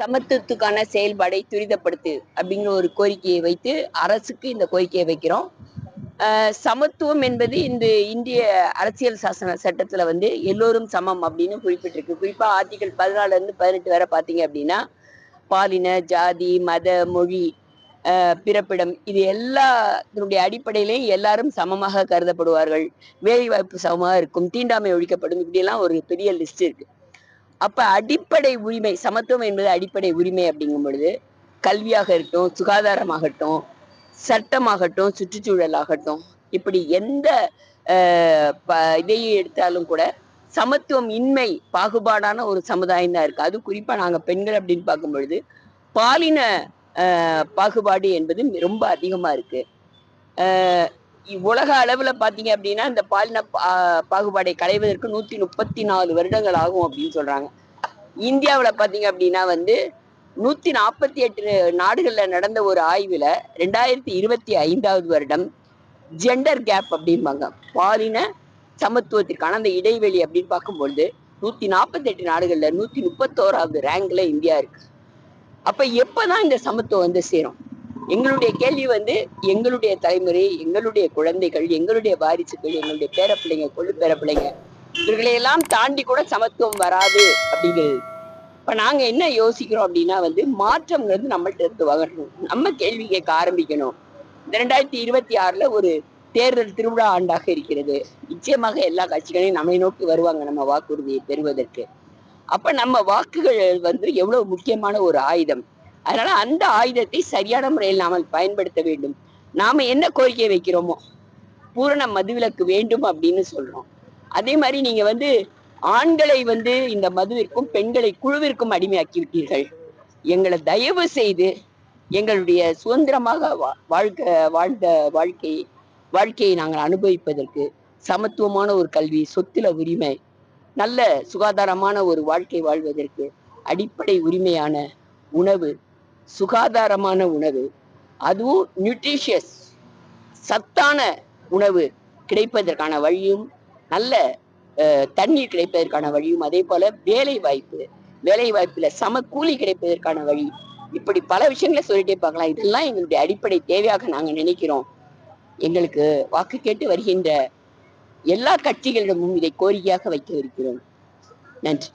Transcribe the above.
சமத்துவத்துக்கான செயல்பாடை துரிதப்படுத்து அப்படிங்கிற ஒரு கோரிக்கையை வைத்து அரசுக்கு இந்த கோரிக்கையை வைக்கிறோம். சமத்துவம் என்பது இந்த இந்திய அரசியல் சாசன சட்டத்துல வந்து எல்லோரும் சமம் அப்படின்னு குறிப்பிட்டிருக்கு. குறிப்பா ஆர்டிகல் பதினாலுல இருந்து பதினெட்டு வரை பாத்தீங்க அப்படின்னா பாலின ஜாதி மத மொழி பிறப்பிடம் இது எல்லாத்தினுடைய அடிப்படையிலையும் எல்லாரும் சமமாக கருதப்படுவார்கள். வேலைவாய்ப்பு சமமாக இருக்கும் தீண்டாமை ஒழிக்கப்படும் இப்படியெல்லாம் ஒரு பெரிய லிஸ்ட் இருக்கு. அப்ப அடிப்படை உரிமை சமத்துவம் என்பது அடிப்படை உரிமை அப்படிங்கும் பொழுது கல்வியாக இருக்கட்டும் சுகாதாரமாகட்டும் சட்டமாகட்டும் சுற்றுச்சூழலாகட்டும் இப்படி எந்த ப- இதையும் எடுத்தாலும் கூட சமத்துவம் இன்மை பாகுபாடான ஒரு சமுதாயம் தான் இருக்கு. அது குறிப்பா நாங்க பெண்கள் அப்படின்னு பார்க்கும் பொழுது பாலின பாகுபாடு என்பது ரொம்ப அதிகமா இருக்கு. உலக அளவுல பாத்தீங்க அப்படின்னா இந்த பாலின பா- பாகுபாடை களைவதற்கு நூத்தி முப்பத்தி நாலு வருடங்கள் ஆகும் அப்படின்னு சொல்றாங்க. இந்தியாவில் பார்த்தீங்க அப்படின்னா வந்து நூற்றி நாற்பத்தி எட்டு நாடுகளில் நடந்த ஒரு ஆய்வில் ரெண்டாயிரத்தி இருபத்தி ஐந்தாவது வருடம் ஜெண்டர் கேப் அப்படிம்பாங்க. பாலின சமத்துவத்திற்கான அந்த இடைவெளி அப்படின்னு பார்க்கும்பொழுது நூத்தி நாற்பத்தி எட்டு நூற்றி நூத்தி முப்பத்தோராவது ரேங்க்ல இந்தியா இருக்கு. அப்ப எப்பதான் இந்த சமத்துவம் வந்து சேரும்? எங்களுடைய கேள்வி வந்து எங்களுடைய தலைமுறை எங்களுடைய குழந்தைகள் எங்களுடைய வாரிசுகள் எங்களுடைய பேரப்பிள்ளைங்க கொள்ளு பேரப்பிள்ளைங்க இவர்களையெல்லாம் தாண்டி கூட சமத்துவம் வராது அப்படிங்கிறது. இப்ப நாங்க என்ன யோசிக்கிறோம் அப்படின்னா வந்து மாற்றம்ங்கிறது நம்மள்ட்ட இருந்து வகரணும் நம்ம கேள்வி கேட்க ஆரம்பிக்கணும். இந்த ரெண்டாயிரத்தி இருபத்தி ஆறுல ஒரு தேர்தல் திருவிழா ஆண்டாக இருக்கிறது. நிச்சயமாக எல்லா கட்சிகளையும் நம்மை நோக்கி வருவாங்க நம்ம வாக்குறுதியை பெறுவதற்கு. அப்ப நம்ம வாக்குகள் வந்து எவ்வளவு முக்கியமான ஒரு ஆயுதம். அதனால அந்த ஆயுதத்தை சரியான முறையில் நாம பயன்படுத்த வேண்டும். நாம என்ன கோரிக்கை வைக்கிறோமோ பூரண மதுவிலக்கு வேண்டும் அப்படின்னு சொல்றோம். அதே மாதிரி நீங்க வந்து ஆண்களை வந்து இந்த மதுவிற்கும் பெண்களை குழுவிற்கும் அடிமையாக்கி விட்டீர்கள். எங்களை தயவு செய்து எங்களுடைய சுதந்திரமாக வா- வாழ்க்கை வாழ்ந்த வாழ்க்கை வாழ்க்கையை நாங்கள் அனுபவிப்பதற்கு சமத்துவமான ஒரு கல்வி சொத்துல உரிமை நல்ல சுகாதாரமான ஒரு வாழ்க்கை வாழ்வதற்கு அடிப்படை உரிமையான உணவு சுகாதாரமான உணவு அதுவும் நியூட்ரிஷியஸ் சத்தான உணவு கிடைப்பதற்கான வழியும் நல்ல தண்ணீர் கிடைப்பதற்கான வழியும் அதே போல வேலை வாய்ப்பு வேலை வாய்ப்புல சம கூலி கிடைப்பதற்கான வழி. இப்படி பல விஷயங்களை சொல்லிட்டே பார்க்கலாம். இதெல்லாம் எங்களுடைய அடிப்படை தேவையாக நாங்க நினைக்கிறோம். எங்களுக்கு வாக்கு கேட்டு வருகின்ற எல்லா கட்சிகளிடமும் இதை கோரிக்கையாக வைக்க இருக்கிறோம். நன்றி.